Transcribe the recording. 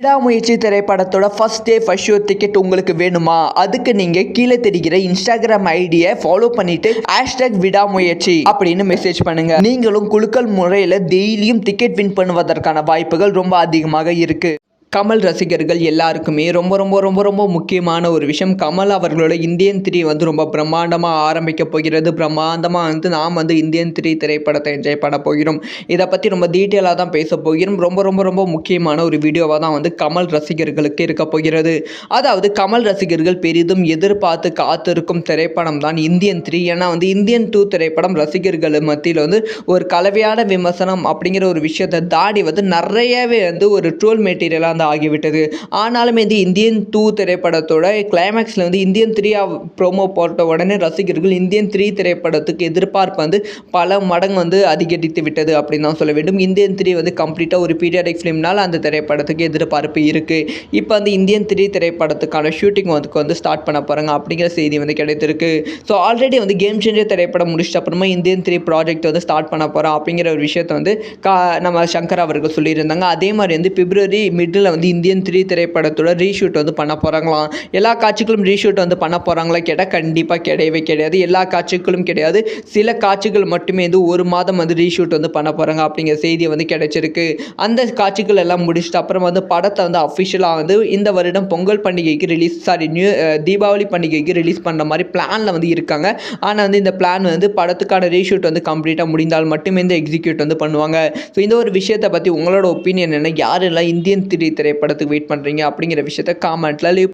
விடாமுயற்சி திரைப்படத்தோட first day first show ticket உங்களுக்கு வேணுமா? அதுக்கு நீங்கள் கீழே தெரிகிற இன்ஸ்டாகிராம் ஐடியை ஃபாலோ பண்ணிட்டு ஹேஷ்டாக் விடாமுயற்சி அப்படின்னு மெசேஜ் பண்ணுங்க. நீங்களும் குலுக்கல் முறையில் டெய்லியும் டிக்கெட் வின் பண்ணுவதற்கான வாய்ப்புகள் ரொம்ப அதிகமாக இருக்கு. கமல் ரசிகர்கள் எல்லாருக்குமே ரொம்ப ரொம்ப ரொம்ப ரொம்ப முக்கியமான ஒரு விஷயம். கமல் அவர்களோட இந்தியன் த்ரீ வந்து ரொம்ப பிரம்மாண்டமாக ஆரம்பிக்க போகிறது. பிரம்மாண்டமாக வந்து நாம் வந்து இந்தியன் த்ரீ திரைப்படத்தை என்ஜாய் பண்ண போகிறோம். இதை பற்றி ரொம்ப டீட்டெயிலாக தான் பேச போகிறோம். ரொம்ப ரொம்ப ரொம்ப முக்கியமான ஒரு வீடியோவாக தான் வந்து கமல் ரசிகர்களுக்கு இருக்க போகிறது. அதாவது கமல் ரசிகர்கள் பெரிதும் எதிர்பார்த்து காத்திருக்கும் திரைப்படம் தான் இந்தியன் த்ரீ. ஏன்னா வந்து இந்தியன் டூ திரைப்படம் ரசிகர்கள் மத்தியில் வந்து ஒரு கலவையான விமர்சனம் அப்படிங்கிற ஒரு விஷயத்தை தாடி வந்து நிறையவே வந்து ஒரு ட்ரோல் மெட்டீரியலாக கடந்து ஆகிவிட்டது. ஆனாலும் இது இந்தியன் டூ திரைப்படத்தோட கிளைமேக்ஸில் வந்து இந்தியன் த்ரீ ப்ரோமோ போட்ட உடனே ரசிகர்கள் இந்தியன் த்ரீ திரைப்படத்துக்கு எதிர்பார்ப்பு வந்து பல மடங்கு வந்து அதிகரித்து விட்டது அப்படின்னு தான் சொல்ல வேண்டும். இந்தியன் த்ரீ வந்து கம்ப்ளீட்டாக ஒரு பீரியாடிக் ஃபிலிம்னால் அந்த திரைப்படத்துக்கு எதிர்பார்ப்பு இருக்குது இப்போ வந்து இந்தியன் த்ரீ திரைப்படத்துக்கான ஷூட்டிங் வந்து வந்து ஸ்டார்ட் பண்ண போகிறாங்க அப்படிங்கிற செய்தி வந்து கிடைத்திருக்கு. ஸோ ஆல்ரெடி வந்து கேம் சேஞ்சர் திரைப்படம் முடிச்சிட்ட அப்புறமா இந்தியன் த்ரீ ப்ராஜெக்ட் வந்து ஸ்டார்ட் பண்ண போகிறோம் அப்படிங்கிற ஒரு விஷயத்தை வந்து கா நம்ம சங்கர் அவர்கள் சொல்லியிருந்தாங்க. அதே மாதிரி வந்து பிப்ரவரி மிடில் வந்து இந்தியன் த்ரீ திரைப்படத்தோட ரீஷூட் வந்து பண்ண போகிறாங்களாம் எல்லா காட்சிகளும் ரீஷூட் வந்து பண்ண போகிறாங்களா கேட்டால் கண்டிப்பாக கிடையவே கிடையாது. எல்லா காட்சிகளும் கிடையாது. சில காட்சிகள் மட்டுமே வந்து ஒரு மாதம் வந்து ரீஷூட் வந்து பண்ண போகிறாங்க அப்படிங்கிற செய்தி வந்து கிடைச்சிருக்கு. அந்த காட்சிகள் எல்லாம் முடிச்சிட்டு அப்புறம் வந்து படத்தை வந்து அஃபிஷியலாக வந்து இந்த வருடம் பொங்கல் பண்டிகைக்கு ரிலீஸ் சாரி நியூ தீபாவளி பண்டிகைக்கு ரிலீஸ் பண்ணுற மாதிரி பிளானில் வந்து இருக்காங்க. ஆனால் வந்து இந்த பிளான் வந்து படத்துக்கான ரீஷூட் வந்து கம்ப்ளீட்டாக முடிந்தால் மட்டுமே இந்த எக்ஸிக்யூட் வந்து பண்ணுவாங்க. ஸோ இந்த ஒரு விஷயத்தை பற்றி உங்களோட ஒப்பீனியன் என்ன? யாரெல்லாம் இந்தியன் திரை திரைப்படத்துக்கு வெயிட் பண்ணுறீங்க அப்படிங்கிற விஷயத்த காமெண்ட்டில் லீவ்